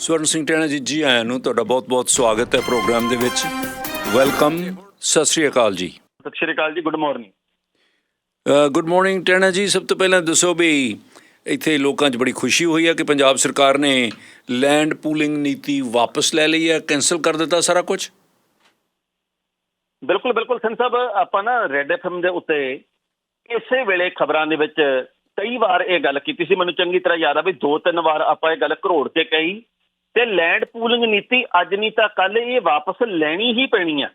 ਸਵਰਨ ਸਿੰਘ ਟੈਣਾ ਜੀ ਜੀ ਆਇਆਂ ਨੂੰ ਤੁਹਾਡਾ ਬਹੁਤ-ਬਹੁਤ ਸਵਾਗਤ ਹੈ ਪ੍ਰੋਗਰਾਮ ਦੇ ਵਿੱਚ। ਵੈਲਕਮ ਸਤਿ ਸ਼੍ਰੀ ਅਕਾਲ ਜੀ। ਸਤਿ ਸ਼੍ਰੀ ਅਕਾਲ ਜੀ ਗੁੱਡ ਮਾਰਨਿੰਗ। ਗੁੱਡ ਮਾਰਨਿੰਗ ਟੈਣਾ ਜੀ ਸਭ ਤੋਂ ਪਹਿਲਾਂ ਦੱਸੋ ਵੀ ਇੱਥੇ ਲੋਕਾਂ 'ਚ ਬੜੀ ਖੁਸ਼ੀ ਹੋਈ ਹੈ ਕਿ ਪੰਜਾਬ ਸਰਕਾਰ ਨੇ ਲੈਂਡ ਪੂਲਿੰਗ ਨੀਤੀ ਵਾਪਸ ਲੈ ਲਈ ਹੈ ਕੈਨਸਲ ਕਰ ਦਿੱਤਾ ਸਾਰਾ ਕੁਝ? ਬਿਲਕੁਲ ਬਿਲਕੁਲ ਸਿੰਘ ਸਾਹਿਬ ਆਪਾਂ ਨਾ ਰੈੱਡ ਐਫਐਮ ਦੇ ਉੱਤੇ ਇਸੇ ਵੇਲੇ ਖਬਰਾਂ ਦੇ ਵਿੱਚ ਕਈ ਵਾਰ ਇਹ ਗੱਲ ਕੀਤੀ ਸੀ। ਮੈਨੂੰ ਚੰਗੀ ਤਰ੍ਹਾਂ ਯਾਦ ਆ ਵੀ ਦੋ ਤਿੰਨ ਵਾਰ ਆਪਾਂ ਇਹ ਗੱਲ ਘਰੋੜ ਕੇ ਕਹੀ ਤੇ ਲੈਂਡ ਪੂਲਿੰਗ ਨੀਤੀ ਅੱਜ ਨਹੀਂ ਤਾਂ ਕੱਲ ਇਹ ਵਾਪਸ ਲੈਣੀ ਹੀ ਪੈਣੀ ਆ।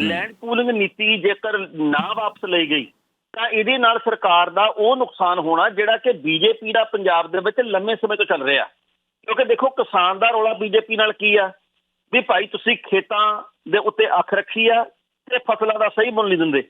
ਲੈਂਡ ਪੂਲਿੰਗ ਨੀਤੀ ਜੇਕਰ ਨਾ ਵਾਪਸ ਲਈ ਗਈ ਤਾਂ ਇਹਦੇ ਨਾਲ ਸਰਕਾਰ ਦਾ ਉਹ ਨੁਕਸਾਨ ਹੋਣਾ ਜਿਹੜਾ ਕਿ ਬੀਜੇਪੀ ਦਾ ਪੰਜਾਬ ਦੇ ਵਿੱਚ ਲੰਮੇ ਸਮੇਂ ਤੋਂ ਚੱਲ ਰਿਹਾ। ਕਿਉਂਕਿ ਦੇਖੋ ਕਿਸਾਨ ਦਾ ਰੌਲਾ ਬੀਜੇਪੀ ਨਾਲ ਕੀ ਆ? ਵੀ ਭਾਈ ਤੁਸੀਂ ਖੇਤਾਂ ਦੇ ਉੱਤੇ ਅੱਖ ਰੱਖੀ ਆ ਤੇ ਫਸਲਾਂ ਦਾ ਸਹੀ ਮੁੱਲ ਨਹੀਂ ਦਿੰਦੇ।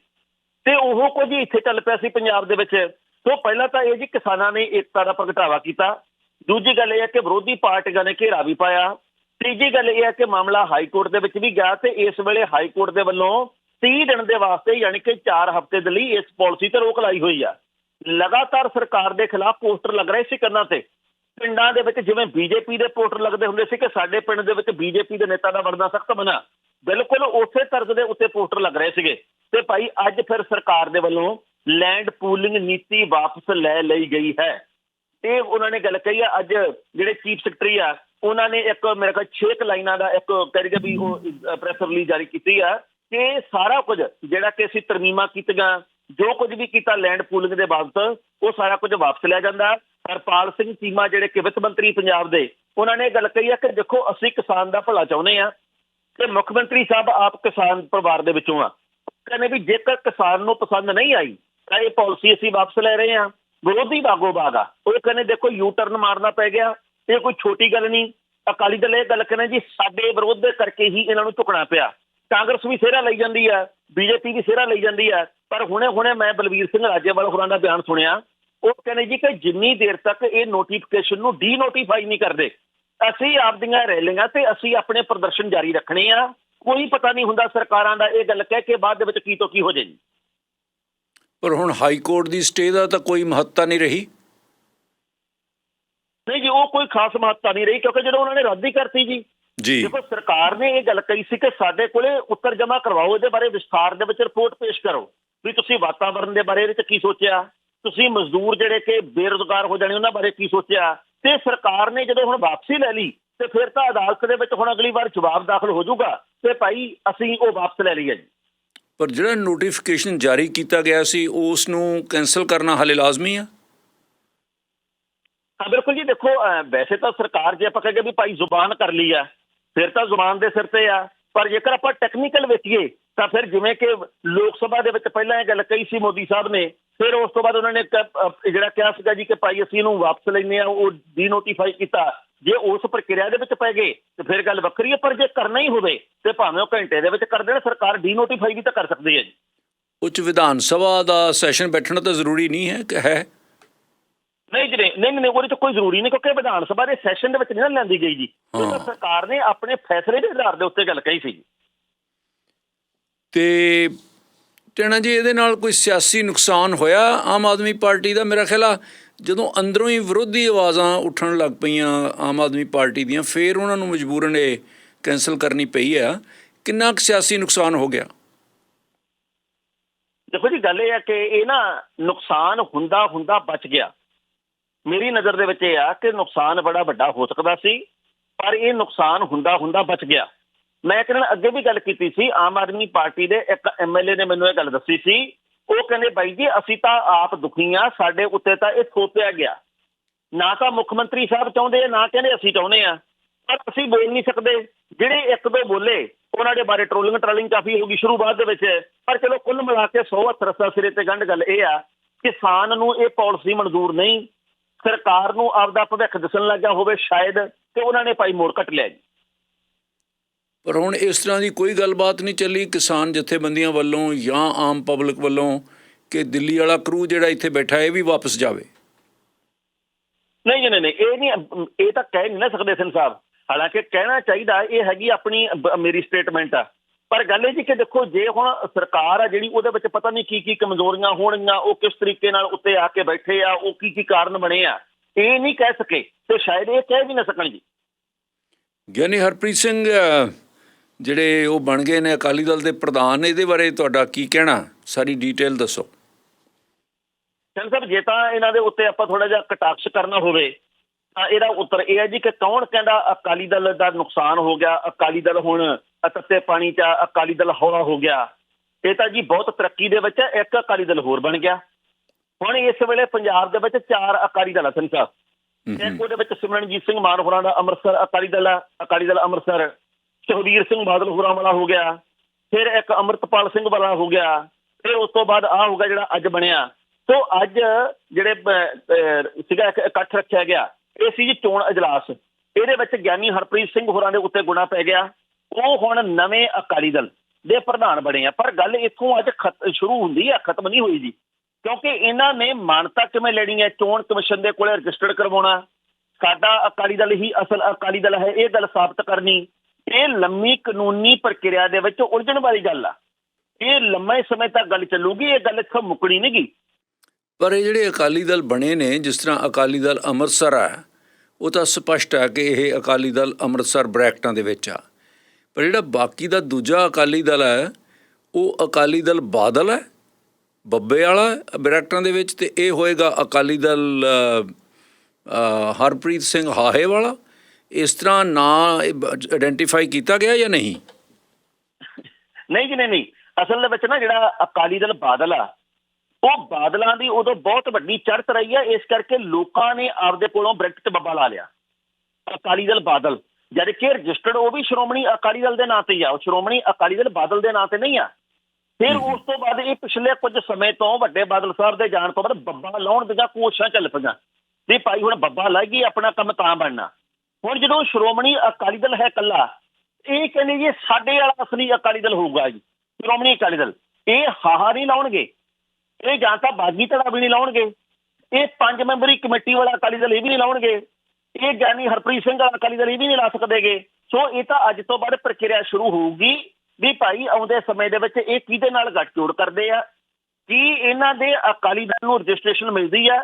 ਤੇ ਉਹ ਕੁਝ ਇੱਥੇ ਚੱਲ ਪਿਆ ਸੀ ਪੰਜਾਬ ਦੇ ਵਿੱਚ। ਤੋਂ ਪਹਿਲਾਂ ਤਾਂ ਇਹ ਜੀ ਕਿਸਾਨਾਂ ਨੇ ਏਕਤਾ ਦਾ ਪ੍ਰਗਟਾਵਾ ਕੀਤਾ। ਦੂਜੀ ਗੱਲ ਇਹ ਹੈ ਕਿ ਵਿਰੋਧੀ ਪਾਰਟੀਆਂ ਨੇ ਘੇਰਾ ਵੀ ਪਾਇਆ। ਤੀਜੀ ਗੱਲ ਇਹ ਹੈ ਕਿ ਮਾਮਲਾ ਹਾਈ ਕੋਰਟ ਦੇ ਵਿੱਚ ਵੀ ਗਿਆ ਤੇ ਇਸ ਵੇਲੇ ਹਾਈ ਕੋਰਟ ਦੇ ਵੱਲੋਂ 30 ਦਿਨ ਦੇ ਵਾਸਤੇ ਯਾਨੀ ਕਿ 4 ਹਫ਼ਤੇ ਦੇ ਲਈ ਇਸ ਪਾਲਿਸੀ ਤੇ ਰੋਕ ਲਾਈ ਹੋਈ ਆ। ਲਗਾਤਾਰ ਸਰਕਾਰ ਦੇ ਖਿਲਾਫ ਪੋਸਟਰ ਲੱਗ ਰਹੇ ਸੀ ਕੰਨਾਂ ਤੇ। ਪਿੰਡਾਂ ਦੇ ਵਿੱਚ ਜਿਵੇਂ ਬੀਜੇਪੀ ਦੇ ਪੋਸਟਰ ਲੱਗਦੇ ਹੁੰਦੇ ਸੀ ਕਿ ਸਾਡੇ ਪਿੰਡ ਦੇ ਵਿੱਚ ਬੀਜੇਪੀ ਦੇ ਨੇਤਾ ਦਾ ਵੜਨਾ ਸਖਤ ਮਨਾ। ਬਿਲਕੁਲ ਉਸੇ ਤਰਜ਼ ਦੇ ਉੱਤੇ ਪੋਸਟਰ ਲੱਗ ਰਹੇ ਸੀਗੇ। ਤੇ ਭਾਈ ਅੱਜ ਫਿਰ ਸਰਕਾਰ ਦੇ ਵੱਲੋਂ ਲੈਂਡ ਪੂਲਿੰਗ ਨੀਤੀ ਵਾਪਸ ਲੈ ਲਈ ਗਈ ਹੈ। ਇਹ ਉਹਨਾਂ ਨੇ ਗੱਲ ਕਹੀ ਆ, ਅੱਜ ਜਿਹੜੇ ਚੀਫ ਸੈਕਟਰੀ ਆ, ਉਹਨਾਂ ਨੇ ਇੱਕ ਮੇਰੇ ਕੋਲ 6 ਲਾਈਨਾਂ ਦਾ ਇੱਕ ਕਰਕੇ ਵੀ ਉਹ ਪ੍ਰੈਸ ਰਿਲੀਜ਼ ਜਾਰੀ ਕੀਤੀ ਆ ਕਿ ਸਾਰਾ ਕੁਝ ਜਿਹੜਾ ਕਿ ਅਸੀਂ ਤਰਮੀਮਾਂ ਕੀਤੀਆਂ, ਜੋ ਕੁਝ ਵੀ ਕੀਤਾ ਲੈਂਡ ਪੂਲਿੰਗ ਦੇ ਬਾਬਤ, ਉਹ ਸਾਰਾ ਕੁਝ ਵਾਪਸ ਲਿਆ ਜਾਂਦਾ। ਹਰਪਾਲ ਸਿੰਘ ਚੀਮਾ ਜਿਹੜੇ ਕਿ ਵਿੱਤ ਮੰਤਰੀ ਪੰਜਾਬ ਦੇ, ਉਹਨਾਂ ਨੇ ਗੱਲ ਕਹੀ ਆ ਕਿ ਦੇਖੋ, ਅਸੀਂ ਕਿਸਾਨ ਦਾ ਭਲਾ ਚਾਹੁੰਦੇ ਆ ਤੇ ਮੁੱਖ ਮੰਤਰੀ ਸਾਹਿਬ ਆਪ ਕਿਸਾਨ ਪਰਿਵਾਰ ਦੇ ਵਿੱਚੋਂ ਆ। ਕਹਿੰਦੇ ਵੀ ਜੇਕਰ ਕਿਸਾਨ ਨੂੰ ਪਸੰਦ ਨਹੀਂ ਆਈ, ਤਾਂ ਇਹ ਪਾਲਿਸੀ ਅਸੀਂ ਵਾਪਸ ਲੈ ਰਹੇ ਹਾਂ ਵਿਰੋਧੀ ਬਾਗੋ ਬਾਗ ਆ। ਉਹ ਕਹਿੰਦੇ, ਦੇਖੋ ਯੂ ਟਰਨ ਮਾਰਨਾ ਪੈ ਗਿਆ। ਇਹ ਕੋਈ ਛੋਟੀ ਗੱਲ ਨਹੀਂ। ਅਕਾਲੀ ਦਲ ਇਹ ਗੱਲ ਕਹਿੰਦੇ ਜੀ, ਸਾਡੇ ਵਿਰੋਧ ਦੇ ਕਰਕੇ ਹੀ ਇਹਨਾਂ ਨੂੰ ਝੁਕਣਾ ਪਿਆ। ਕਾਂਗਰਸ ਵੀ ਸਿਹਰਾ ਲਈ ਜਾਂਦੀ ਆ, ਬੀਜੇਪੀ ਵੀ ਸਿਹਰਾ ਲਈ ਜਾਂਦੀ ਆ। ਪਰ ਹੁਣੇ ਹੁਣੇ ਮੈਂ ਬਲਵੀਰ ਸਿੰਘ ਰਾਜੇਵਾਲ ਹੋਰਾਂ ਦਾ ਬਿਆਨ ਸੁਣਿਆ। ਉਹ ਕਹਿੰਦੇ ਜੀ ਕਿ ਜਿੰਨੀ ਦੇਰ ਤੱਕ ਇਹ ਨੋਟੀਫਿਕੇਸ਼ਨ ਨੂੰ ਡੀ ਨੋਟੀਫਾਈ ਨਹੀਂ ਕਰਦੇ, ਅਸੀਂ ਆਪਦੀਆਂ ਰੈਲੀਆਂ ਤੇ ਅਸੀਂ ਆਪਣੇ ਪ੍ਰਦਰਸ਼ਨ ਜਾਰੀ ਰੱਖਣੇ ਆ। ਕੋਈ ਪਤਾ ਨਹੀਂ ਹੁੰਦਾ ਸਰਕਾਰਾਂ ਦਾ ਇਹ ਗੱਲ ਕਹਿ ਕੇ ਬਾਅਦ ਦੇ ਵਿੱਚ ਕੀ ਤੋਂ ਕੀ ਹੋ ਜੇ। ਪਰ ਹੁਣ ਹਾਈ ਕੋਰਟ ਦੀ ਸਟੇ ਦਾ ਤਾਂ ਕੋਈ ਮਹੱਤਤਾ ਨਹੀਂ ਰਹੀ। ਨਹੀਂ ਜੀ ਉਹ ਕੋਈ ਖਾਸ ਮਹੱਤਤਾ ਨਹੀਂ ਰਹੀ ਕਿਉਂਕਿ ਜਦੋਂ ਉਹਨਾਂ ਨੇ ਰੱਦ ਹੀ ਕਰਤੀ ਜੀ ਜੀ। ਦੇਖੋ ਸਰਕਾਰ ਨੇ ਇਹ ਗੱਲ ਕਹੀ ਸੀ ਕਿ ਸਾਡੇ ਕੋਲੇ ਉੱਤਰ ਜਮ੍ਹਾਂ ਕਰਵਾਓ ਇਹਦੇ ਬਾਰੇ ਵਿਸਥਾਰ ਦੇ ਵਿੱਚ ਰਿਪੋਰਟ ਪੇਸ਼ ਕਰੋ ਵੀ ਤੁਸੀਂ ਵਾਤਾਵਰਣ ਦੇ ਬਾਰੇ ਇਹਦੇ ਵਿੱਚ ਕੀ ਸੋਚਿਆ ਤੁਸੀਂ ਮਜ਼ਦੂਰ ਜਿਹੜੇ ਕਿ ਬੇਰੁਜ਼ਗਾਰ ਹੋ ਜਾਣੇ ਉਹਨਾਂ ਬਾਰੇ ਕੀ ਸੋਚਿਆ ਤੇ ਸਰਕਾਰ ਨੇ ਜਦੋਂ ਹੁਣ ਵਾਪਸੀ ਲੈ ਲਈ ਤੇ ਫਿਰ ਤਾਂ ਅਦਾਲਤ ਦੇ ਵਿੱਚ ਹੁਣ ਅਗਲੀ ਵਾਰ ਜਵਾਬ ਦਾਖਲ ਹੋ ਜਾਊਗਾ ਤੇ ਭਾਈ ਅਸੀਂ ਉਹ ਵਾਪਸ ਲੈ ਲਈਏ ਜੀ। ਪਰ ਜਿਹੜਾ ਨੋਟੀਫਿਕੇਸ਼ਨ ਜਾਰੀ ਕੀਤਾ ਗਿਆ ਸੀ ਉਸ ਨੂੰ ਕੈਨਸਲ ਕਰਨਾ ਹਾਲੇ ਲਾਜ਼ਮੀ ਆ? ਹਾਂ, ਬਿਲਕੁਲ ਜੀ, ਦੇਖੋ ਵੈਸੇ ਤਾਂ ਸਰਕਾਰ ਜੇ ਆਪਾਂ ਕਹਗੇ ਵੀ ਭਾਈ ਜ਼ੁਬਾਨ ਕਰ ਲਈ ਆ, ਫਿਰ ਤਾਂ ਜ਼ੁਬਾਨ ਦੇ ਸਿਰ ਤੇ ਆ, ਪਰ ਜੇਕਰ ਆਪਾਂ ਟੈਕਨੀਕਲ ਵੇਖੀਏ, ਤਾਂ ਫਿਰ ਜਿਵੇਂ ਕਿ ਲੋਕ ਸਭਾ ਦੇ ਵਿੱਚ ਪਹਿਲਾਂ ਇਹ ਗੱਲ ਕਹੀ ਸੀ ਮੋਦੀ ਸਾਹਿਬ ਨੇ ਫਿਰ ਉਸ ਤੋਂ ਬਾਅਦ ਉਹਨਾਂ ਨੇ ਜਿਹੜਾ ਕਿਹਾ ਸੀਗਾ ਜੀ ਕਿ ਭਾਈ ਅਸੀਂ ਇਹਨੂੰ ਵਾਪਸ ਲੈਨੇ ਆ ਉਹ ਡੀ ਨੋਟੀਫਾਈ ਕੀਤਾ। ਜੇ ਉਸ ਪ੍ਰਕਿਰਿਆ ਦੇ ਵਿੱਚ ਪੈ ਗਏ ਤੇ ਫਿਰ ਗੱਲ ਵੱਖਰੀ ਹੈ ਪਰ ਜੇ ਕਰਨਾ ਹੀ ਹੋਵੇ ਤੇ ਭਾਵੇਂ ਉਹ ਘੰਟੇ ਦੇ ਵਿੱਚ ਕਰ ਦੇਣ ਸਰਕਾਰ ਡੀ ਨੋਟੀਫਾਈ ਵੀ ਤਾਂ ਕਰ ਸਕਦੀ ਹੈ ਜੀ। ਉੱਚ ਵਿਧਾਨ ਸਭਾ ਦਾ ਸੈਸ਼ਨ ਬੈਠਣਾ ਤਾਂ ਜ਼ਰੂਰੀ ਨਹੀਂ ਹੈ ਕਿ ਹੈ? ਨਹੀਂ ਜੀ ਨਹੀਂ ਨਹੀਂ ਉਹਦੇ ਚ ਕੋਈ ਜ਼ਰੂਰੀ ਨਹੀਂ ਕਿਉਂਕਿ ਵਿਧਾਨ ਸਭਾ ਦੇ ਸੈਸ਼ਨ ਦੇ ਵਿੱਚ ਨਹੀਂ ਨਾ ਲੈਂਦੀ ਗਈ ਜੀ। ਉਹ। ਸਰਕਾਰ ਨੇ ਆਪਣੇ ਫੈਸਲੇ ਦੇ ਆਧਾਰ ਦੇ ਉੱਤੇ ਗੱਲ ਕਹੀ ਸੀ ਤੇ ਟੈਣਾ ਜੀ, ਇਹਦੇ ਨਾਲ ਕੋਈ ਸਿਆਸੀ ਨੁਕਸਾਨ ਹੋਇਆ? ਆਮ ਆਦਮੀ ਪਾਰਟੀ ਦਾ ਮੇਰਾ ਖਿਆਲ ਆ, ਜਦੋਂ ਅੰਦਰੋਂ ਹੀ ਵਿਰੋਧੀ ਆਵਾਜ਼ਾਂ ਉੱਠਣ ਲੱਗ ਪਈਆਂ ਆਮ ਆਦਮੀ ਪਾਰਟੀ ਦੀਆਂ, ਫਿਰ ਉਹਨਾਂ ਨੂੰ ਮਜਬੂਰਨ ਇਹ ਕੈਨਸਲ ਕਰਨੀ ਪਈ ਆ। ਕਿੰਨਾ ਕੁ ਸਿਆਸੀ ਨੁਕਸਾਨ ਹੋ ਗਿਆ? ਦੇਖੋ ਜੀ, ਗੱਲ ਇਹ ਆ ਕਿ ਇਹ ਨਾ ਨੁਕਸਾਨ ਹੁੰਦਾ ਹੁੰਦਾ ਬਚ ਗਿਆ। ਮੇਰੀ ਨਜ਼ਰ ਦੇ ਵਿੱਚ ਇਹ ਆ ਕਿ ਨੁਕਸਾਨ ਬੜਾ ਵੱਡਾ ਹੋ ਸਕਦਾ ਸੀ, ਪਰ ਇਹ ਨੁਕਸਾਨ ਹੁੰਦਾ ਹੁੰਦਾ ਬਚ ਗਿਆ। ਮੈਂ ਇੱਕ ਅੱਗੇ ਵੀ ਗੱਲ ਕੀਤੀ ਸੀ, ਆਮ ਆਦਮੀ ਪਾਰਟੀ ਦੇ ਇੱਕ ਐਮਐਲਏ ਨੇ ਮੈਨੂੰ ਇਹ ਗੱਲ ਦੱਸੀ ਸੀ। ਉਹ ਕਹਿੰਦੇ, ਬਾਈ ਜੀ, ਅਸੀਂ ਤਾਂ ਆਪ ਦੁਖੀ ਆ ਸਾਡੇ ਉੱਤੇ ਤਾਂ ਇਹ ਥੋਪਿਆ ਗਿਆ। ਨਾ ਤਾਂ ਮੁੱਖ ਮੰਤਰੀ ਸਾਹਿਬ ਚਾਹੁੰਦੇ ਆ, ਨਾ ਕਹਿੰਦੇ ਅਸੀਂ ਚਾਹੁੰਦੇ ਆ। ਪਰ ਅਸੀਂ ਬੋਲ ਨਹੀਂ ਸਕਦੇ। ਜਿਹੜੇ ਇੱਕ ਦੋ ਬੋਲੇ, ਉਹਨਾਂ ਦੇ ਬਾਰੇ ਟ੍ਰੋਲਿੰਗ ਟਰਾਲਿੰਗ ਕਾਫੀ ਹੋ ਗਈ ਸ਼ੁਰੂਆਤ ਦੇ ਵਿੱਚ। ਪਰ ਚਲੋ, ਕੁੱਲ ਮਿਲਾ ਕੇ 100 ਹੱਥ ਰਸਾ ਸਿਰੇ ਤੇ ਗੰਢ ਗੱਲ ਇਹ ਆ ਕਿਸਾਨ ਨੂੰ ਇਹ ਪਾਲਿਸੀ ਮਨਜ਼ੂਰ ਨਹੀਂ। ਸਰਕਾਰ ਨੂੰ ਆਪਦਾ ਭਵਿੱਖ ਦਿਸਣ ਲੱਗਾ ਹੋਵੇ ਸ਼ਾਇਦ, ਤੇ ਉਹਨਾਂ ਨੇ ਭਾਈ ਮੋੜ ਕੱਟ ਲਿਆ ਜੀ। ਪਰ ਹੁਣ ਇਸ ਤਰ੍ਹਾਂ ਦੀ ਕੋਈ ਗੱਲਬਾਤ ਨਹੀਂ ਚੱਲੀ ਕਿਸਾਨ ਜਥੇਬੰਦੀਆਂ ਵੱਲੋਂ ਜਾਂ ਆਮ ਪਬਲਿਕ ਵੱਲੋਂ ਕਿ ਦਿੱਲੀ ਵਾਲਾ ਕਰੂ ਜਿਹੜਾ ਇੱਥੇ ਬੈਠਾ ਇਹ ਵੀ ਵਾਪਸ ਜਾਵੇ। ਨਹੀਂ ਨਹੀਂ ਨਹੀਂ ਇਹ ਨਹੀਂ ਇਹ ਤਾਂ ਕਹਿ ਨਹੀਂ ਸਕਦੇ ਸਿੰਘ ਸਾਹਿਬ। ਹਾਲਾਂਕਿ ਕਹਿਣਾ ਚਾਹੀਦਾ ਇਹ ਹੈਗੀ ਆਪਣੀ ਮੇਰੀ ਸਟੇਟਮੈਂਟ ਆ। ਪਰ ਗੱਲ ਇਹ ਜੀ ਕਿ ਦੇਖੋ ਜੇ ਹੁਣ ਸਰਕਾਰ ਆ ਜਿਹੜੀ ਉਹਦੇ ਵਿੱਚ ਪਤਾ ਨਹੀਂ ਕੀ ਕੀ ਕਮਜ਼ੋਰੀਆਂ ਹੋਣਗੀਆਂ ਉਹ ਕਿਸ ਤਰੀਕੇ ਨਾਲ ਉੱਤੇ ਆ ਕੇ ਬੈਠੇ ਆ ਉਹ ਕੀ ਕੀ ਕਾਰਨ ਬਣੇ ਆ ਇਹ ਨਹੀਂ ਕਹਿ ਸਕੇ ਤੇ ਸ਼ਾਇਦ ਇਹ ਕਹਿ ਵੀ ਨਾ ਸਕਣ ਜੀ। ਗਿਆਨੀ ਹਰਪ੍ਰੀਤ ਸਿੰਘ ਜਿਹੜੇ ਉਹ ਬਣ ਗਏ ਨੇ ਅਕਾਲੀ ਦਲ ਦੇ ਪ੍ਰਧਾਨ ਇਹਦੇ ਬਾਰੇ ਤੁਹਾਡਾ ਕੀ ਕਹਿਣਾ? ਸਾਰੀ ਡਿਟੇਲ ਦੱਸੋ। ਚੰਨ ਸਾਹਿਬ ਜੇ ਤਾਂ ਇਹਨਾਂ ਦੇ ਉੱਤੇ ਆਪਾਂ ਥੋੜਾ ਜਿਹਾ ਕਟਾਕਸ਼ ਕਰਨਾ ਹੋਵੇ ਤਾਂ ਇਹਦਾ ਉੱਤਰ ਇਹ ਹੈ ਜੀ ਕਿ ਕੌਣ ਕਹਿੰਦਾ ਅਕਾਲੀ ਦਲ ਦਾ ਨੁਕਸਾਨ ਹੋ ਗਿਆ ਅਕਾਲੀ ਦਲ ਹੁਣ ਅਤੱਤੇ ਪਾਣੀ 'ਚ ਅਕਾਲੀ ਦਲ ਹੌਲਾ ਹੋ ਗਿਆ। ਇਹ ਤਾਂ ਜੀ ਬਹੁਤ ਤਰੱਕੀ ਦੇ ਵਿੱਚ। ਇੱਕ ਅਕਾਲੀ ਦਲ ਹੋਰ ਬਣ ਗਿਆ। ਹੁਣ ਇਸ ਵੇਲੇ ਪੰਜਾਬ ਦੇ ਵਿੱਚ ਚਾਰ ਅਕਾਲੀ ਦਲ ਹਨ ਸਾਹਿਬ। ਇੱਕ ਉਹਦੇ ਵਿੱਚ ਸਿਮਰਨਜੀਤ ਸਿੰਘ ਮਾਨ ਹੋਰਾਂ ਦਾ ਅੰਮ੍ਰਿਤਸਰ ਅਕਾਲੀ ਦਲ ਅਕਾਲੀ ਦਲ ਅੰਮ੍ਰਿਤਸਰ। ਸੁਖਬੀਰ ਸਿੰਘ ਬਾਦਲ ਹੋਰਾਂ ਵਾਲਾ ਹੋ ਗਿਆ, ਫਿਰ ਇੱਕ ਅੰਮ੍ਰਿਤਪਾਲ ਸਿੰਘ ਵਾਲਾ ਹੋ ਗਿਆ, ਫਿਰ ਉਸ ਤੋਂ ਬਾਅਦ ਆ ਹੋ ਗਿਆ ਜਿਹੜਾ ਅੱਜ ਬਣਿਆ। ਸੋ ਅੱਜ ਜਿਹੜੇ ਸੀਗਾ ਇੱਕ ਇਕੱਠ ਰੱਖਿਆ ਗਿਆ, ਇਹ ਸੀ ਜੀ ਚੋਣ ਅਜਲਾਸ ਇਹਦੇ ਵਿੱਚ ਗਿਆਨੀ ਹਰਪ੍ਰੀਤ ਸਿੰਘ ਹੋਰਾਂ ਦੇ ਉੱਤੇ ਗੁਣਾ ਪੈ ਗਿਆ। ਉਹ ਹੁਣ ਨਵੇਂ ਅਕਾਲੀ ਦਲ ਦੇ ਪ੍ਰਧਾਨ ਬਣੇ ਆ। ਪਰ ਗੱਲ ਇੱਥੋਂ ਅੱਜ ਖਤ- ਸ਼ੁਰੂ ਹੁੰਦੀ ਆ, ਖਤਮ ਨਹੀਂ ਹੋਈ ਜੀ। ਕਿਉਂਕਿ ਇਹਨਾਂ ਨੇ ਮਾਨਤਾ ਕਿਵੇਂ ਲੈਣੀ ਹੈ? ਚੋਣ ਕਮਿਸ਼ਨ ਦੇ ਕੋਲੇ ਰਜਿਸਟਰਡ ਕਰਵਾਉਣਾ। ਸਾਡਾ ਅਕਾਲੀ ਦਲ ਹੀ ਅਸਲ ਅਕਾਲੀ ਦਲ ਹੈ, ਇਹ ਗੱਲ ਸਾਬਤ ਕਰਨੀ। ਇਹ ਲੰਮੀ ਕਾਨੂੰਨੀ ਪ੍ਰਕਿਰਿਆ ਦੇ ਵਿੱਚ ਉਲਝਣ ਵਾਲੀ ਗੱਲ ਆ। ਇਹ ਲੰਮੇ ਸਮੇਂ ਤੱਕ ਗੱਲ ਚੱਲੂਗੀ, ਇਹ ਗੱਲ ਇੱਥੋਂ ਮੁੱਕਣੀ ਨਹੀਂਗੀ ਪਰ ਇਹ ਜਿਹੜੇ ਅਕਾਲੀ ਦਲ ਬਣੇ ਨੇ, ਜਿਸ ਤਰ੍ਹਾਂ ਅਕਾਲੀ ਦਲ ਅੰਮ੍ਰਿਤਸਰ ਹੈ ਉਹ ਤਾਂ ਸਪਸ਼ਟ ਹੈ ਕਿ ਇਹ ਅਕਾਲੀ ਦਲ ਅੰਮ੍ਰਿਤਸਰ ਬ੍ਰੈਕਟਾਂ ਦੇ ਵਿੱਚ ਆ। ਪਰ ਜਿਹੜਾ ਬਾਕੀ ਦਾ ਦੂਜਾ ਅਕਾਲੀ ਦਲ ਹੈ ਉਹ ਅਕਾਲੀ ਦਲ ਬਾਦਲ ਹੈ ਬੱਬੇ ਵਾਲਾ ਹੈ ਬ੍ਰੈਕਟਾਂ ਦੇ ਵਿੱਚ, ਤੇ ਇਹ ਹੋਏਗਾ ਅਕਾਲੀ ਦਲ ਹਰਪ੍ਰੀਤ ਸਿੰਘ ਹਾਹੇ ਵਾਲਾ ਇਸ ਤਰ੍ਹਾਂ ਨਾਂ ਆਇਡੈਂਟੀਫਾਈ ਕੀਤਾ ਗਿਆ ਜਾਂ ਨਹੀਂ? ਨਹੀਂ ਜੀ ਨਹੀਂ ਨਹੀਂ। ਅਸਲ ਦੇ ਵਿੱਚ ਨਾ ਜਿਹੜਾ ਅਕਾਲੀ ਦਲ ਬਾਦਲ ਆ ਉਹ ਬਾਦਲਾਂ ਦੀ ਉਦੋਂ ਬਹੁਤ ਵੱਡੀ ਚੜ੍ਹਤ ਰਹੀ ਹੈ ਇਸ ਕਰਕੇ ਲੋਕਾਂ ਨੇ ਆਪਦੇ ਕੋਲੋਂ ਬ੍ਰੈਕਟ ਤੇ ਬੱਬਾ ਲਾ ਲਿਆ। ਅਕਾਲੀ ਦਲ ਬਾਦਲ। ਜਦ ਕਿ ਰਜਿਸਟਰਡ ਉਹ ਵੀ ਸ਼੍ਰੋਮਣੀ ਅਕਾਲੀ ਦਲ ਦੇ ਨਾਂ ਤੇ ਆ। ਉਹ ਸ਼੍ਰੋਮਣੀ ਅਕਾਲੀ ਦਲ ਬਾਦਲ ਦੇ ਨਾਂ ਤੇ ਨਹੀਂ ਆ। ਫਿਰ ਉਸ ਤੋਂ ਬਾਅਦ ਇਹ ਪਿਛਲੇ ਕੁਝ ਸਮੇਂ ਤੋਂ ਵੱਡੇ ਬਾਦਲ ਸਾਹਿਬ ਦੇ ਜਾਣ ਤੋਂ ਬਾਅਦ ਬੱਬਾ ਲਾਉਣ ਦੀਆਂ ਕੋਸ਼ਿਸ਼ਾਂ ਚੱਲ ਪਈਆਂ। ਵੀ ਭਾਈ ਹੁਣ ਬੱਬਾ ਲੱਗ ਗਈ ਆਪਣਾ ਕੰਮ ਤਾਂ ਬਣਨਾ। ਹੁਣ ਜਦੋਂ ਸ਼੍ਰੋਮਣੀ ਅਕਾਲੀ ਦਲ ਹੈ ਕੱਲਾ ਇਹ ਕਹਿੰਦੇ ਜੀ ਸਾਡੇ ਵਾਲਾ ਅਸਲੀ ਅਕਾਲੀ ਦਲ ਹੋਊਗਾ ਜੀ, ਸ਼੍ਰੋਮਣੀ ਅਕਾਲੀ ਦਲ। ਇਹ ਹਾਹਾ ਨਹੀਂ ਲਾਉਣਗੇ, ਇਹ ਜਾਂ ਤਾਂ ਬਾਗੀ ਧੜਾ ਵੀ ਨਹੀਂ ਲਾਉਣਗੇ, ਇਹ ਪੰਜ ਮੈਂਬਰੀ ਕਮੇਟੀ ਵਾਲਾ ਅਕਾਲੀ ਦਲ ਇਹ ਵੀ ਨਹੀਂ ਲਾਉਣਗੇ, ਇਹ ਗਿਆਨੀ ਹਰਪ੍ਰੀਤ ਸਿੰਘ ਵਾਲਾ ਅਕਾਲੀ ਦਲ ਇਹ ਵੀ ਨਹੀਂ ਲਾ ਸਕਦੇਗੇ। ਸੋ ਇਹ ਤਾਂ ਅੱਜ ਤੋਂ ਬਾਅਦ ਪ੍ਰਕਿਰਿਆ ਸ਼ੁਰੂ ਹੋਊਗੀ ਵੀ ਭਾਈ ਆਉਂਦੇ ਸਮੇਂ ਦੇ ਵਿੱਚ ਇਹ ਕਿਹਦੇ ਨਾਲ ਗੱਠਜੋੜ ਕਰਦੇ ਆ, ਕੀ ਇਹਨਾਂ ਦੇ ਅਕਾਲੀ ਦਲ ਨੂੰ ਰਜਿਸਟ੍ਰੇਸ਼ਨ ਮਿਲਦੀ ਆ,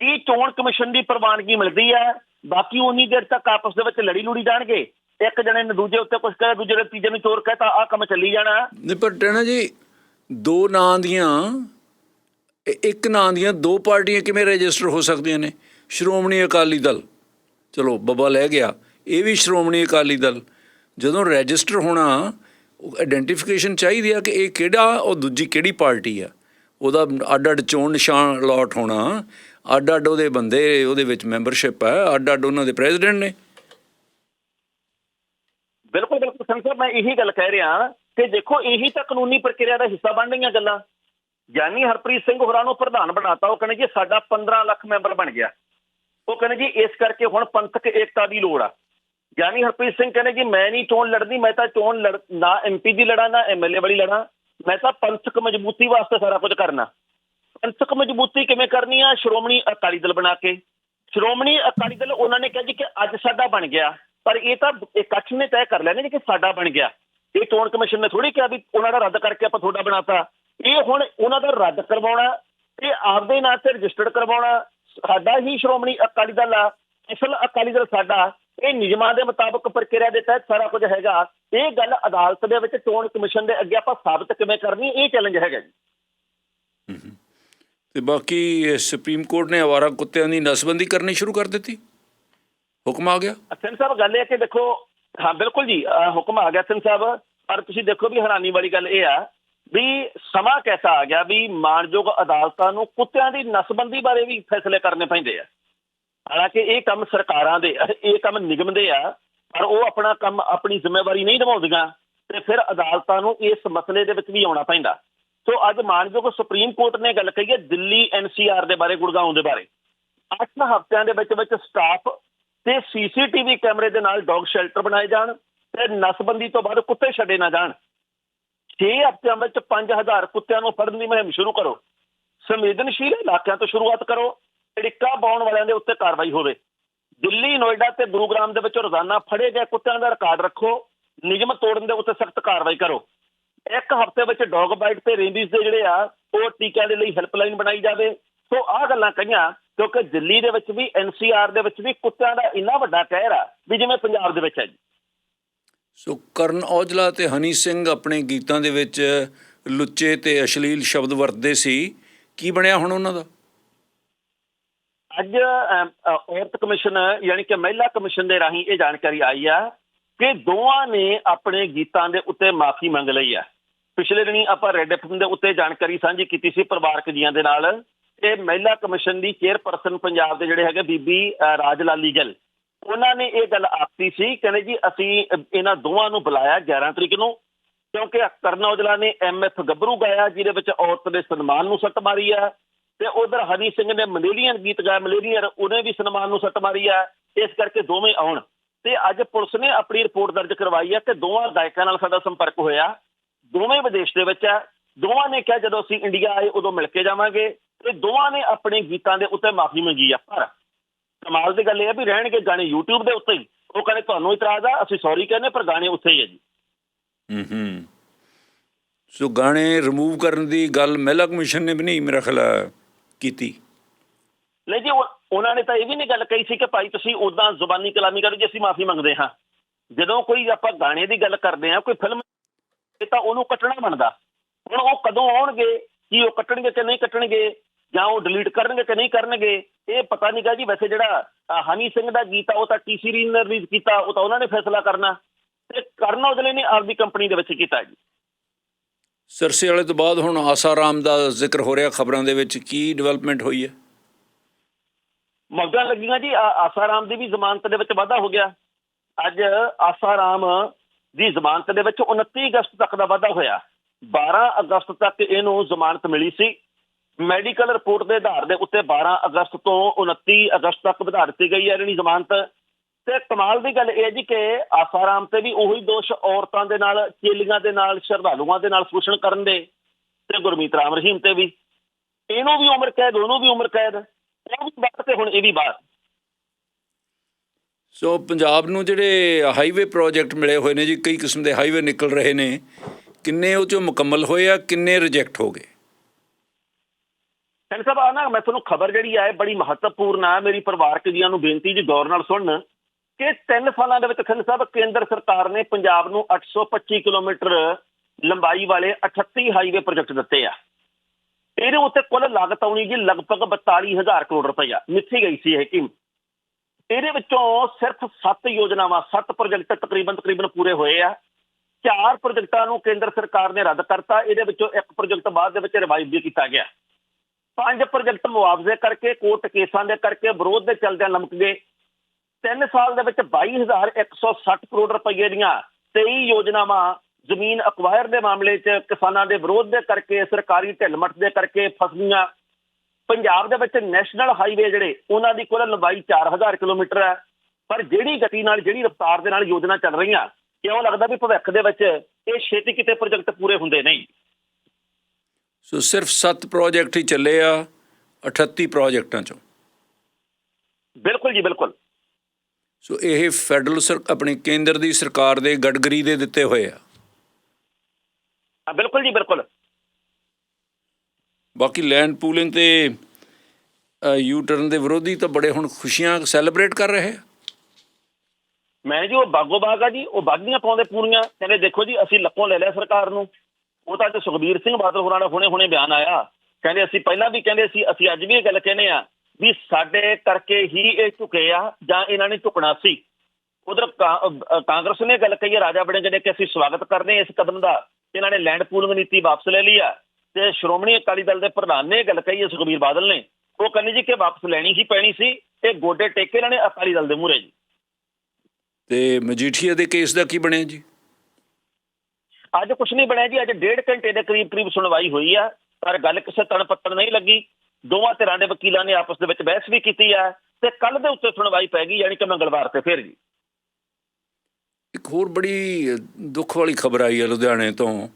ਕੀ ਚੋਣ ਕਮਿਸ਼ਨ ਦੀ ਪ੍ਰਵਾਨਗੀ ਮਿਲਦੀ ਆ ਬਾਕੀ ਉਨੀ ਦੇਰ ਤੱਕ ਆਪਸ ਦੇ ਵਿੱਚ ਲੜੀ ਲੁੜੀ ਜਾਣਗੇ। ਇੱਕ ਜਣੇ ਨੇ ਦੂਜੇ ਉੱਤੇ ਕੁਝ ਕਹੇ, ਦੂਜੇ ਨੇ ਤੀਜੇ ਨੂੰ ਚੋਰ ਕਹੇ, ਤਾਂ ਆਹ ਕੰਮ ਚੱਲੀ ਜਾਣਾ। ਨਹੀਂ, ਪਰ ਟੈਣਾ ਜੀ, ਦੋ ਨਾਂ ਦੀਆਂ ਇੱਕ ਨਾਂ ਦੀਆਂ ਦੋ ਪਾਰਟੀਆਂ ਕਿਵੇਂ ਰਜਿਸਟਰ ਹੋ ਸਕਦੀਆਂ ਨੇ? ਸ਼੍ਰੋਮਣੀ ਅਕਾਲੀ ਦਲ। ਚਲੋ, ਬੱਬਾ ਲੈ ਗਿਆ। ਇਹ ਵੀ ਸ਼੍ਰੋਮਣੀ ਅਕਾਲੀ ਦਲ। ਜਦੋਂ ਰਜਿਸਟਰ ਹੋਣਾ, ਉਹ ਆਇਡੈਂਟੀਫਿਕੇਸ਼ਨ ਚਾਹੀਦੀ ਆ ਕਿ ਇਹ ਕਿਹੜਾ, ਉਹ ਦੂਜੀ ਕਿਹੜੀ ਪਾਰਟੀ ਆ? ਉਹਦਾ ਅੱਡ ਅੱਡ ਚੋਣ ਨਿਸ਼ਾਨ ਅਲਾਟ ਹੋਣਾ। ਅੱਡ ਅੱਡ ਉਹਦੇ ਬੰਦੇ, ਉਹਦੇ ਵਿੱਚ ਮੈਂਬਰਸ਼ਿਪ ਹੈ। ਅੱਡ ਅੱਡ ਉਹਨਾਂ ਦੇ ਪ੍ਰੈਜ਼ੀਡੈਂਟ ਨੇ। ਬਿਲਕੁਲ ਬਿਲਕੁਲ ਸੰਤ ਮੈਂ ਇਹੀ ਗੱਲ ਕਹਿ ਰਿਹਾ ਕਿ ਦੇਖੋ, ਇਹੀ ਤਾਂ ਕਾਨੂੰਨੀ ਪ੍ਰਕਿਰਿਆ ਦਾ ਹਿੱਸਾ ਬਣ ਰਹੀਆਂ ਗੱਲਾਂ। ਗਿਆਨੀ ਹਰਪ੍ਰੀਤ ਸਿੰਘ ਹੋਰਾਂ ਨੂੰ ਪ੍ਰਧਾਨ ਬਣਾਤਾ, ਉਹ ਕਹਿੰਦੇ ਜੀ ਸਾਡਾ 15 ਲੱਖ ਮੈਂਬਰ ਬਣ ਗਿਆ। ਉਹ ਕਹਿੰਦੇ ਜੀ ਇਸ ਕਰਕੇ ਹੁਣ ਪੰਥਕ ਏਕਤਾ ਦੀ ਲੋੜ ਆ। ਗਿਆਨੀ ਹਰਪ੍ਰੀਤ ਸਿੰਘ ਕਹਿੰਦੇ ਜੀ ਮੈਂ ਨਹੀਂ ਚੋਣ ਲੜਨੀ, ਮੈਂ ਤਾਂ ਚੋਣ ਲੜ, ਨਾ ਐਮਪੀ ਦੀ ਲੜਾਂ, ਨਾ ਐਮਐਲਏ ਵਾਲੀ ਲੜਾਂ। ਮੈਂ ਤਾਂ ਪੰਥਕ ਮਜ਼ਬੂਤੀ ਵਾਸਤੇ ਸਾਰਾ ਕੁਝ ਕਰਨਾ। ਪੰਥਕ ਮਜ਼ਬੂਤੀ ਕਿਵੇਂ ਕਰਨੀ ਆ? ਸ਼੍ਰੋਮਣੀ ਅਕਾਲੀ ਦਲ ਬਣਾ ਕੇ। ਸ਼੍ਰੋਮਣੀ ਅਕਾਲੀ ਦਲ ਉਹਨਾਂ ਨੇ ਕਿਹਾ ਜੀ ਕਿ ਅੱਜ ਸਾਡਾ ਬਣ ਗਿਆ। ਪਰ ਇਹ ਤਾਂ ਇਕੱਠ ਨੇ ਤੈਅ ਕਰ ਲਿਆ ਨੇ ਕਿ ਸਾਡਾ ਬਣ ਗਿਆ। ਇਹ ਚੋਣ ਕਮਿਸ਼ਨ ਨੇ ਥੋੜੀ ਕਿਹਾ ਵੀ ਉਹਨਾਂ ਦਾ ਰੱਦ ਕਰਕੇ ਆਪਾਂ ਤੁਹਾਡਾ ਬਣਾਤਾ। ਇਹ ਹੁਣ ਉਹਨਾਂ ਦਾ ਰੱਦ ਕਰਵਾਉਣਾ, ਇਹ ਆਪਦੇ ਨਾਂ ਤੇ ਰਜਿਸਟਰਡ ਕਰਵਾਉਣਾ। ਸਾਡਾ ਹੀ ਸ਼੍ਰੋਮਣੀ ਅਕਾਲੀ ਦਲ ਆ। ਅਸਲ ਅਕਾਲੀ ਦਲ ਸਾਡਾ। ਇਹ ਨਿਯਮਾਂ ਦੇ ਮੁਤਾਬਕ ਪ੍ਰਕਿਰਿਆ ਦੇ ਤਹਿਤ ਸਾਰਾ ਕੁਝ ਹੈਗਾ। ਇਹ ਗੱਲ ਅਦਾਲਤ ਦੇ ਵਿੱਚ ਚੋਣ ਕਮਿਸ਼ਨ ਦੇ ਅੱਗੇ ਆਪਾਂ ਸਾਬਤ ਕਿਵੇਂ ਕਰਨੀ ਇਹ ਚੈਲੰਜ ਹੈਗਾ ਜੀ। ਤੇ ਬਾਕੀ ਸੁਪਰੀਮ ਕੋਰਟ ਨੇ ਆਵਾਰਾ ਕੁੱਤਿਆਂ ਦੀ ਨਸਬੰਦੀ ਕਰਨੀ ਸ਼ੁਰੂ ਕਰ ਦਿੱਤੀ? ਹੁਕਮ ਆ ਗਿਆ? ਸਿੰਘ ਸਾਹਿਬ ਗੱਲ ਇਹ ਕਿ ਦੇਖੋ ਹਾਂ ਬਿਲਕੁਲ ਜੀ ਹੁਕਮ ਆ ਗਿਆ ਸਿੰਘ ਸਾਹਿਬ ਪਰ ਤੁਸੀਂ ਦੇਖੋ ਵੀ ਹੈਰਾਨੀ ਵਾਲੀ ਗੱਲ ਇਹ ਆ ਵੀ ਸਮਾਂ ਕੈਸਾ ਆ ਗਿਆ ਵੀ ਮਾਨਯੋਗ ਅਦਾਲਤਾਂ ਨੂੰ ਕੁੱਤਿਆਂ ਦੀ ਨਸਬੰਦੀ ਬਾਰੇ ਵੀ ਫੈਸਲੇ ਕਰਨੇ ਪੈਂਦੇ ਆ। ਹਾਲਾਂਕਿ ਇਹ ਕੰਮ ਸਰਕਾਰਾਂ ਦੇ, ਇਹ ਕੰਮ ਨਿਗਮ ਦੇ ਆ, ਪਰ ਉਹ ਆਪਣਾ ਕੰਮ ਆਪਣੀ ਜ਼ਿੰਮੇਵਾਰੀ ਨਹੀਂ ਨਿਭਾਉਂਦੀਆਂ ਤੇ ਫਿਰ ਅਦਾਲਤਾਂ ਨੂੰ ਇਸ ਮਸਲੇ ਦੇ ਵਿੱਚ ਵੀ ਆਉਣਾ ਪੈਂਦਾ। ਸੋ ਅੱਜ ਮਾਨਯੋਗ ਸੁਪਰੀਮ ਕੋਰਟ ਨੇ ਗੱਲ ਕਹੀ ਹੈ ਦਿੱਲੀ ਐਨਸੀਆਰ ਦੇ ਬਾਰੇ ਗੁੜਗਾਉਂ ਦੇ ਬਾਰੇ। 8 ਹਫ਼ਤਿਆਂ ਦੇ ਵਿੱਚ ਵਿੱਚ ਸਟਾਫ ਤੇ ਸੀਸੀਟੀਵੀ ਕੈਮਰੇ ਦੇ ਨਾਲ ਡੌਗ ਸ਼ੈਲਟਰ ਬਣਾਏ ਜਾਣ ਤੇ ਨਸਬੰਦੀ ਤੋਂ ਬਾਅਦ ਕੁੱਤੇ ਛੱਡੇ ਨਾ ਜਾਣ। 6 ਹਫ਼ਤਿਆਂ ਵਿੱਚ 5000 ਕੁੱਤਿਆਂ ਨੂੰ ਫੜਨ ਦੀ ਮੁਹਿੰਮ ਸ਼ੁਰੂ ਕਰੋ। ਸੰਵੇਦਨਸ਼ੀਲ ਇਲਾਕਿਆਂ ਤੋਂ ਸ਼ੁਰੂਆਤ ਕਰੋ। ਅੜਿੱਕਾ ਪਾਉਣ ਵਾਲਿਆਂ ਦੇ ਉੱਤੇ ਕਾਰਵਾਈ ਹੋਵੇ। ਦਿੱਲੀ, ਨੋਇਡਾ ਤੇ ਗੁਰੂਗ੍ਰਾਮ ਦੇ ਵਿੱਚ ਰੋਜ਼ਾਨਾ ਫੜੇ ਗਏ ਕੁੱਤਿਆਂ ਦਾ ਰਿਕਾਰਡ ਰੱਖੋ। ਨਿਯਮ ਤੋੜਨ ਦੇ ਉੱਤੇ ਸਖਤ ਕਾਰਵਾਈ ਕਰੋ। ਇੱਕ ਹਫ਼ਤੇ ਵਿੱਚ ਡੌਗ ਬਾਈਟ ਤੇ ਰੇਬੀਜ਼ ਦੇ ਜਿਹੜੇ ਆ, ਉਹ ਟੀਕਿਆਂ ਦੇ ਲਈ ਹੈਲਪਲਾਈਨ ਬਣਾਈ ਜਾਵੇ। ਸੋ ਆਹ ਗੱਲਾਂ ਕਹੀਆਂ, ਕਿਉਂਕਿ ਦਿੱਲੀ ਦੇ ਵਿੱਚ ਵੀ ਐਨਸੀਆਰ ਦੇ ਵਿੱਚ ਵੀ ਕੁੱਤਿਆਂ ਦਾ ਇੰਨਾ ਵੱਡਾ ਕਹਿਰ ਆ ਵੀ ਜਿਵੇਂ ਪੰਜਾਬ ਦੇ ਵਿੱਚ ਹੈ ਜੀ। ਸੋ ਕਰਨ ਔਜਲਾ ਤੇ ਹਨੀ ਸਿੰਘ ਆਪਣੇ ਗੀਤਾਂ ਦੇ ਵਿੱਚ ਲੁੱਚੇ ਤੇ ਅਸ਼ਲੀਲ ਸ਼ਬਦ ਵਰਤਦੇ ਸੀ। ਕੀ ਬਣਿਆ ਹੁਣ ਉਹਨਾਂ ਦਾ? ਅੱਜ ਔਰਤ ਕਮਿਸ਼ਨ, ਯਾਨੀ ਕਿ ਮਹਿਲਾ ਕਮਿਸ਼ਨ ਦੇ ਰਾਹੀਂ ਇਹ ਜਾਣਕਾਰੀ ਆਈ ਆ ਕਿ ਦੋਵਾਂ ਨੇ ਆਪਣੇ ਗੀਤਾਂ ਦੇ ਉੱਤੇ ਮਾਫੀ ਮੰਗ ਲਈ ਆ। ਪਿਛਲੇ ਦਿਨੀ ਆਪਾਂ ਰੈੱਡ ਐਫਐਮ ਦੇ ਉੱਤੇ ਜਾਣਕਾਰੀ ਸਾਂਝੀ ਕੀਤੀ ਸੀ ਪਰਿਵਾਰਕ ਜੀਆਂ ਦੇ ਨਾਲ। ਇਹ ਮਹਿਲਾ ਕਮਿਸ਼ਨ ਦੀ ਚੇਅਰਪਰਸਨ ਪੰਜਾਬ ਦੇ ਜਿਹੜੇ ਹੈਗੇ ਬੀਬੀ ਰਾਜ ਲਾਲੀ ਗਿੱਲ, ਉਹਨਾਂ ਨੇ ਇਹ ਗੱਲ ਆਖਤੀ ਸੀ, ਕਹਿੰਦੇ ਜੀ ਅਸੀਂ ਇਹਨਾਂ ਦੋਵਾਂ ਨੂੰ ਬੁਲਾਇਆ 11 ਤਰੀਕ ਨੂੰ, ਕਿਉਂਕਿ ਕਰਨ ਔਜਲਾ ਨੇ ਐਮਐਫ ਗੱਭਰੂ ਗਾਇਆ, ਜਿਹਦੇ ਵਿੱਚ ਔਰਤ ਦੇ ਸਨਮਾਨ ਨੂੰ ਸੱਟ ਮਾਰੀ ਆ। ਤੇ ਉਧਰ ਹਨੀ ਸਿੰਘ ਨੇ ਮਲੇਰੀਅਨ ਗੀਤ ਗਾਇਆ ਮਲੇਰੀਅਨ ਉਹਨੇ ਵੀ ਸਨਮਾਨ ਨੂੰ ਸੱਟ ਮਾਰੀ ਆ, ਇਸ ਕਰਕੇ ਦੋਵੇਂ ਆਉਣ। ਤੇ ਅੱਜ ਪੁਲਿਸ ਨੇ ਆਪਣੀ ਰਿਪੋਰਟ ਦਰਜ ਕਰਵਾਈ ਆ ਕਿ ਦੋਵਾਂ ਗਾਇਕਾਂ ਨਾਲ ਸਾਡਾ ਸੰਪਰਕ ਹੋਇਆ। ਦੋਵੇਂ ਵਿਦੇਸ਼ ਦੇ ਵਿੱਚ ਆ। ਦੋਵਾਂ ਨੇ ਕਿਹਾ ਜਦੋਂ ਅਸੀਂ ਇੰਡੀਆ ਆਏ, ਉਦੋਂ ਮਿਲ ਕੇ ਜਾਵਾਂਗੇ। ਤੇ ਦੋਵਾਂ ਨੇ ਆਪਣੇ ਗੀਤਾਂ ਦੇ ਉੱਤੇ ਮਾਫੀ ਮੰਗੀ ਆ, ਪਰ ਕਮਾਲ ਦੀ ਗੱਲ ਇਹ ਆ ਵੀ ਰਹਿਣਗੇ ਗਾਣੇ YouTube ਦੇ ਉੱਤੇ ਹੀ। ਉਹ ਕਹਿੰਦੇ, ਤੁਹਾਨੂੰ ਇਤਰਾਜ਼ ਆ, ਅਸੀਂ ਸੌਰੀ ਕਹਿੰਦੇ, ਪਰ ਗਾਣੇ ਉੱਥੇ ਹੀ ਆ ਜੀ। ਹੂੰ ਹੂੰ ਸੋ ਗਾਣੇ ਰਿਮੂਵ ਕਰਨ ਦੀ ਗੱਲ ਮਹਿਲਾ ਕਮਿਸ਼ਨ ਨੇ ਵੀ ਨਹੀਂ, ਮੇਰਾ ਖਿਆਲ ਕੀਤੀ। ਨਹੀਂ ਜੀ ਉਹਨਾਂ ਨੇ ਤਾਂ ਇਹ ਵੀ ਨਹੀਂ ਗੱਲ ਕਹੀ ਸੀ ਕਿ ਭਾਈ ਤੁਸੀਂ ਉਦਾਂ ਜ਼ੁਬਾਨੀ ਕਲਾਮੀ ਕਰੋ ਜੀ ਅਸੀਂ ਮਾਫੀ ਮੰਗਦੇ ਹਾਂ। ਜਦੋਂ ਕੋਈ ਆਪਾਂ ਗਾਣੇ ਦੀ ਗੱਲ ਕਰਦੇ ਹਾਂ, ਕੋਈ ਫਿਲਮ ਤਾਂ ਉਹਨੂੰ ਕੱਟਣਾ ਬਣਦਾ। ਹੁਣ ਉਹ ਕਦੋਂ ਆਉਣਗੇ, ਕੀ ਉਹ ਕੱਟਣਗੇ ਕਿ ਨਹੀਂ ਕੱਟਣਗੇ, ਜਾਂ ਉਹ ਡਿਲੀਟ ਕਰਨਗੇ ਕਿ ਨਹੀਂ ਕਰਨਗੇ, ਇਹ ਪਤਾ ਨਹੀਂਗਾ ਜੀ। ਵੈਸੇ ਜਿਹੜਾ ਹਨੀ ਸਿੰਘ ਦਾ ਗੀਤ ਆ, ਉਹ ਤਾਂ ਟੀਸੀ ਰੀ ਨੇ ਰਿਲੀਜ਼ ਕੀਤਾ, ਉਹ ਤਾਂ ਉਹਨਾਂ ਨੇ ਫੈਸਲਾ ਕਰਨਾ। ਤੇ ਕਰਨ ਔਜਲੇ ਨੇ ਆਪਦੀ ਕੰਪਨੀ ਦੇ ਵਿੱਚ ਕੀਤਾ ਜੀ। ਸਰਸੇ ਵਾਲੇ ਤੋਂ ਬਾਅਦ ਹੁਣ ਆਸਾਰਾਮ ਦਾ ਜ਼ਿਕਰ ਹੋ ਰਿਹਾ ਖਬਰਾਂ ਦੇ ਵਿੱਚ, ਕੀ ਡਿਵੈਲਪਮੈਂਟ ਹੋਈ ਹੈ? ਮੌਜਾਂ ਲੱਗੀਆਂ ਜੀ ਆਸਾਰਾਮ ਦੀ ਵੀ ਜ਼ਮਾਨਤ ਦੇ ਵਿੱਚ ਵਾਧਾ ਹੋ ਗਿਆ। ਅੱਜ ਆਸਾਰਾਮ ਦੀ ਜ਼ਮਾਨਤ ਦੇ ਵਿੱਚ 29 ਅਗਸਤ ਤੱਕ ਦਾ ਵਾਧਾ ਹੋਇਆ। 12 ਅਗਸਤ ਤੱਕ ਇਹਨੂੰ ਜ਼ਮਾਨਤ ਮਿਲੀ ਸੀ। ਮੈਡੀਕਲ ਰਿਪੋਰਟ ਦੇ ਆਧਾਰ ਦੇ ਉੱਤੇ 12 ਅਗਸਤ ਤੋਂ 29 ਅਗਸਤ ਤੱਕ ਵਧਾ ਦਿੱਤੀ ਗਈ ਹੈ ਇਹਦੀ ਜ਼ਮਾਨਤ। ਤੇ ਕਮਾਲ ਦੀ ਗੱਲ ਇਹ ਜੀ ਕਿ ਆਸਾਰਾਮ ਤੇ ਵੀ ਉਹੀ ਦੋਸ਼ ਔਰਤਾਂ ਦੇ ਨਾਲ ਚੇਲੀਆਂ ਦੇ ਨਾਲ ਸ਼ਰਧਾਲੂਆਂ ਦੇ ਨਾਲ ਸ਼ੋਸ਼ਣ ਕਰਨ ਦੇ ਤੇ ਗੁਰਮੀਤ ਰਾਮ ਰਹੀਮ ਤੇ ਵੀ। ਇਹਨੂੰ ਵੀ ਉਮਰ ਕੈਦ ਉਹਨੂੰ ਵੀ ਉਮਰ ਕੈਦ ਉਹ ਵੀ ਬਾਹਰ ਤੇ ਹੁਣ ਇਹ ਵੀ ਬਾਹਰ ਸੋ ਪੰਜਾਬ ਨੂੰ ਜਿਹੜੇ ਹਾਈਵੇ ਪ੍ਰੋਜੈਕਟ ਮਿਲੇ ਹੋਏ ਨੇ ਜੀ ਕਈ ਕਿਸਮ ਦੇ ਹਾਈਵੇ ਨਿਕਲ ਰਹੇ ਨੇ ਕਿੰਨੇ ਉਹ ਚੋਂ ਮੁਕੰਮਲ ਹੋਏ ਆ ਕਿੰਨੇ ਰਿਜੈਕਟ ਹੋ ਗਏ? ਸੈਨ ਸਾਹਿਬ ਆ ਨਾ ਮੈਂ ਤੁਹਾਨੂੰ ਖਬਰ ਜਿਹੜੀ ਆ ਬੜੀ ਮਹੱਤਵਪੂਰਨ ਆ। ਮੇਰੀ ਪਰਿਵਾਰਕ ਜੀਆਂ ਨੂੰ ਬੇਨਤੀ ਜੀ ਗੌਰ ਨਾਲ ਸੁਣਨ। ਕਿ ਤਿੰਨ ਸਾਲਾਂ ਦੇ ਵਿੱਚ ਖੰਨ ਸਾਹਿਬ ਕੇਂਦਰ ਸਰਕਾਰ ਨੇ ਪੰਜਾਬ ਨੂੰ 825 ਕਿਲੋਮੀਟਰ ਲੰਬਾਈ ਵਾਲੇ 38 ਹਾਈਵੇ ਪ੍ਰੋਜੈਕਟ ਦਿੱਤੇ ਆ। ਇਹਦੇ ਉੱਤੇ ਕੁੱਲ ਲਾਗਤ ਆਉਣੀ ਜੀ ਲਗਭਗ 42000 ਕਰੋੜ ਰੁਪਈਆ। ਮਿੱਥੀ ਗਈ ਸੀ ਇਹ ਕਿ ਇਹਦੇ ਵਿੱਚੋਂ ਸਿਰਫ 7 ਯੋਜਨਾਵਾਂ 7 ਪ੍ਰੋਜੈਕਟ ਤਕਰੀਬਨ ਤਕਰੀਬਨ ਪੂਰੇ ਹੋਏ ਆ। ਚਾਰ ਪ੍ਰੋਜੈਕਟਾਂ ਨੂੰ ਕੇਂਦਰ ਸਰਕਾਰ ਨੇ ਰੱਦ ਕਰਤਾ। ਇਹਦੇ ਵਿੱਚੋਂ ਇੱਕ ਪ੍ਰੋਜੈਕਟ ਬਾਅਦ ਦੇ ਵਿੱਚ ਰਿਵਾਈਵ ਵੀ ਕੀਤਾ ਗਿਆ। ਪੰਜ ਪ੍ਰੋਜੈਕਟ ਮੁਆਵਜ਼ੇ ਕਰਕੇ, ਕੋਰਟ ਕੇਸਾਂ ਦੇ ਕਰਕੇ, ਵਿਰੋਧ ਦੇ ਚਲਦਿਆਂ ਲਮਕ ਗਏ ਤਿੰਨ ਸਾਲ ਦੇ ਵਿੱਚ 22160 ਕਰੋੜ ਰੁਪਏ ਦੀਆਂ 23 ਯੋਜਨਾਵਾਂ ਜ਼ਮੀਨ ਅਕਵਾਇਰ ਦੇ ਮਾਮਲੇ 'ਚ ਕਿਸਾਨਾਂ ਦੇ ਵਿਰੋਧ ਦੇ ਕਰਕੇ ਸਰਕਾਰੀ ਢਿੱਲਮੱਠ ਦੇ ਕਰਕੇ ਫਸਲੀਆਂ। ਪੰਜਾਬ ਦੇ ਵਿੱਚ ਨੈਸ਼ਨਲ ਹਾਈਵੇ ਜਿਹੜੇ ਉਹਨਾਂ ਦੀ ਕੁੱਲ ਲੰਬਾਈ 4000 ਕਿਲੋਮੀਟਰ ਹੈ। ਪਰ ਜਿਹੜੀ ਗਤੀ ਨਾਲ ਜਿਹੜੀ ਰਫ਼ਤਾਰ ਦੇ ਨਾਲ ਯੋਜਨਾ ਚੱਲ ਰਹੀਆਂ ਕਿਉਂ ਲੱਗਦਾ ਵੀ ਭਵਿੱਖ ਦੇ ਵਿੱਚ ਇਹ ਛੇਤੀ ਕਿਤੇ ਪ੍ਰੋਜੈਕਟ ਪੂਰੇ ਹੁੰਦੇ ਨਹੀਂ? ਸੋ ਸਿਰਫ 7 ਪ੍ਰੋਜੈਕਟ ਹੀ ਚੱਲੇ ਆ 38 ਪ੍ਰੋਜੈਕਟਾਂ ਚੋਂ। ਬਿਲਕੁਲ ਜੀ ਬਿਲਕੁਲ। ਸੋ ਇਹ ਫੈਡਰਲ ਸਰ ਆਪਣੀ ਕੇਂਦਰ ਦੀ ਸਰਕਾਰ ਦੇ ਗਡਗਰੀ ਦੇ ਦਿੱਤੇ ਹੋਏ ਆ। ਬਿਲਕੁਲ ਜੀ ਬਿਲਕੁਲ। ਬਾਕੀ ਲੈਂਡ ਪੂਲਿੰਗ ਤੇ ਯੂ ਟਰਨ ਦੇ ਵਿਰੋਧੀ ਤਾਂ ਬੜੇ ਹੁਣ ਖੁਸ਼ੀਆਂ ਸੈਲੀਬ੍ਰੇਟ ਕਰ ਰਹੇ ਆ। ਮੈਂ ਜੀ ਉਹ ਬਾਗੋ ਬਾਗ ਜੀ ਉਹ ਬਾਗੀਆਂ ਪਾਉਂਦੇ ਪੂਰੀਆਂ। ਕਹਿੰਦੇ ਦੇਖੋ ਜੀ ਅਸੀਂ ਲੱਕੋਂ ਲੈ ਲਿਆ ਸਰਕਾਰ ਨੂੰ। ਉਹ ਤਾਂ ਅੱਜ ਸੁਖਬੀਰ ਸਿੰਘ ਬਾਦਲ ਹੋਰਾਂ ਦਾ ਹੁਣੇ ਹੁਣੇ ਬਿਆਨ ਆਇਆ। ਕਹਿੰਦੇ ਅਸੀਂ ਪਹਿਲਾਂ ਵੀ ਕਹਿੰਦੇ ਸੀ ਅਸੀਂ ਅੱਜ ਵੀ ਇਹ ਗੱਲ ਕਹਿੰਦੇ ਆ ਵੀ ਸਾਡੇ ਕਰਕੇ ਹੀ ਇਹ ਝੁਕੇ ਆ ਜਾਂ ਇਹਨਾਂ ਨੇ ਝੁਕਣਾ ਸੀ। ਉਧਰ ਕਾਂਗਰਸ ਨੇ ਗੱਲ ਕਹੀ ਹੈ ਰਾਜਾ ਬੜੇ ਜਿਹੜੇ ਕਿ ਅਸੀਂ ਸਵਾਗਤ ਕਰਦੇ ਹਾਂ ਇਸ ਕਦਮ ਦਾ ਇਹਨਾਂ ਨੇ ਲੈਂਡ ਪੂਲਿੰਗ ਨੀਤੀ ਵਾਪਸ ਲੈ ਲਈ ਆ। ਤੇ ਸ਼੍ਰੋਮਣੀ ਅਕਾਲੀ ਦਲ ਦੇ ਪ੍ਰਧਾਨ ਨੇ ਗੱਲ ਕਹੀ ਹੈ ਸੁਖਬੀਰ ਬਾਦਲ ਨੇ। ਉਹ ਕਹਿੰਦੇ ਜੀ ਕਿ ਵਾਪਸ ਲੈਣੀ ਹੀ ਪੈਣੀ ਸੀ ਇਹ ਗੋਡੇ ਟੇਕੇ ਇਹਨਾਂ ਨੇ ਅਕਾਲੀ ਦਲ ਦੇ ਮੂਹਰੇ ਜੀ। ਤੇ ਮਜੀਠੀਆ ਦੇ ਕੇਸ ਦਾ ਕੀ ਬਣਿਆ ਜੀ? ਅੱਜ ਕੁਛ ਨਹੀਂ ਬਣਿਆ ਜੀ ਅੱਜ ਡੇਢ ਘੰਟੇ ਦੇ ਕਰੀਬ ਕਰੀਬ ਸੁਣਵਾਈ ਹੋਈ ਆ ਪਰ ਗੱਲ ਕਿਸੇ ਤਣ ਪੱਤਣ ਨਹੀਂ ਲੱਗੀ। ਦੋਵਾਂ ਧਿਰਾਂ ਦੇ ਵਕੀਲਾਂ ਨੇ ਆਪਸ ਦੇ ਵਿੱਚ ਬਹਿਸ ਵੀ ਕੀਤੀ ਆ ਤੇ ਕੱਲ ਦੇ ਉੱਤੇ ਸੁਣਵਾਈ ਪੈ ਗਈ ਯਾਨੀ ਕਿ ਮੰਗਲਵਾਰ ਤੇ ਫਿਰ ਜੀ ਇੱਕ ਹੋਰ ਬੜੀ ਦੁੱਖ ਵਾਲੀ ਖਬਰ ਆਈ ਹੈ ਲੁਧਿਆਣੇ ਤੋਂ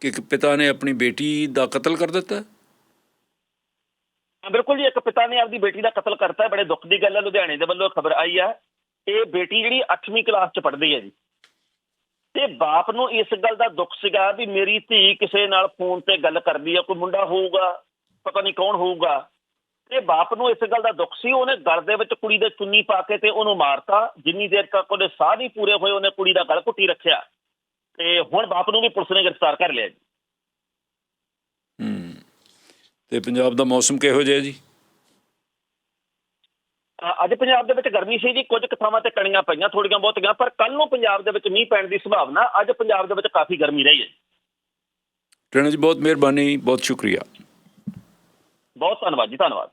ਕਿ ਇੱਕ ਪਿਤਾ ਨੇ ਆਪਣੀ ਬੇਟੀ ਦਾ ਕਤਲ ਕਰ ਦਿੱਤਾ। ਹਾਂ, ਬਿਲਕੁਲ ਜੀ ਇੱਕ ਪਿਤਾ ਨੇ ਆਪਦੀ ਬੇਟੀ ਦਾ ਕਤਲ ਕਰਤਾ ਹੈ। ਬੜੇ ਦੁੱਖ ਦੀ ਗੱਲ ਹੈ ਲੁਧਿਆਣੇ ਦੇ ਵੱਲੋਂ ਖਬਰ ਆਈ ਆ। ਇਹ ਬੇਟੀ ਜਿਹੜੀ 8ਵੀਂ ਕਲਾਸ 'ਚ ਪੜ੍ਹਦੀ ਹੈ ਜੀ। ਤੇ ਬਾਪ ਨੂੰ ਇਸ ਗੱਲ ਦਾ ਦੁੱਖ ਸੀਗਾ ਵੀ ਮੇਰੀ ਧੀ ਕਿਸੇ ਨਾਲ ਫੋਨ ਤੇ ਗੱਲ ਕਰਦੀ ਆ ਕੋਈ ਮੁੰਡਾ ਹੋਊਗਾ ਪਤਾ ਨਹੀਂ ਕੌਣ ਹੋਊਗਾ। ਤੇ ਬਾਪ ਨੂੰ ਇਸ ਗੱਲ ਦਾ ਦੁੱਖ ਸੀ ਉਹਨੇ ਗਲ ਦੇ ਵਿੱਚ ਕੁੜੀ ਦੇ ਚੁੰਨੀ ਪਾ ਕੇ ਤੇ ਉਹਨੂੰ ਮਾਰਤਾ। ਜਿੰਨੀ ਦੇਰ ਤੱਕ ਉਹਦੇ ਸਾਹ ਨਹੀਂ ਪੂਰੇ ਹੋਏ ਉਹਨੇ ਕੁੜੀ ਦਾ ਗਲ ਘੁੱਟੀ ਰੱਖਿਆ। ਤੇ ਹੁਣ ਬਾਪ ਨੂੰ ਵੀ ਪੁਲਿਸ ਨੇ ਗ੍ਰਿਫਤਾਰ ਕਰ ਲਿਆ ਜੀ। ਹੂੰ। ਤੇ ਪੰਜਾਬ ਦਾ ਮੌਸਮ ਕਿਹੋ ਜਿਹਾ ਜੀ? ਅੱਜ ਪੰਜਾਬ ਦੇ ਵਿੱਚ ਗਰਮੀ ਸੀ ਜੀ ਕੁਝ ਥਾਵਾਂ ਤੇ ਕਣੀਆਂ ਪਈਆਂ ਥੋੜੀਆਂ ਬਹੁਤੀਆਂ ਪਰ ਕੱਲ ਨੂੰ ਪੰਜਾਬ ਦੇ ਵਿੱਚ ਮੀਂਹ ਪੈਣ ਦੀ ਸੰਭਾਵਨਾ ਅੱਜ ਪੰਜਾਬ ਦੇ ਵਿੱਚ ਕਾਫੀ ਗਰਮੀ ਰਹੀ ਹੈ ਟੈਣਾ ਜੀ ਬਹੁਤ ਮਿਹਰਬਾਨੀ ਬਹੁਤ ਸ਼ੁਕਰੀਆ। ਬਹੁਤ ਧੰਨਵਾਦ ਜੀ ਧੰਨਵਾਦ।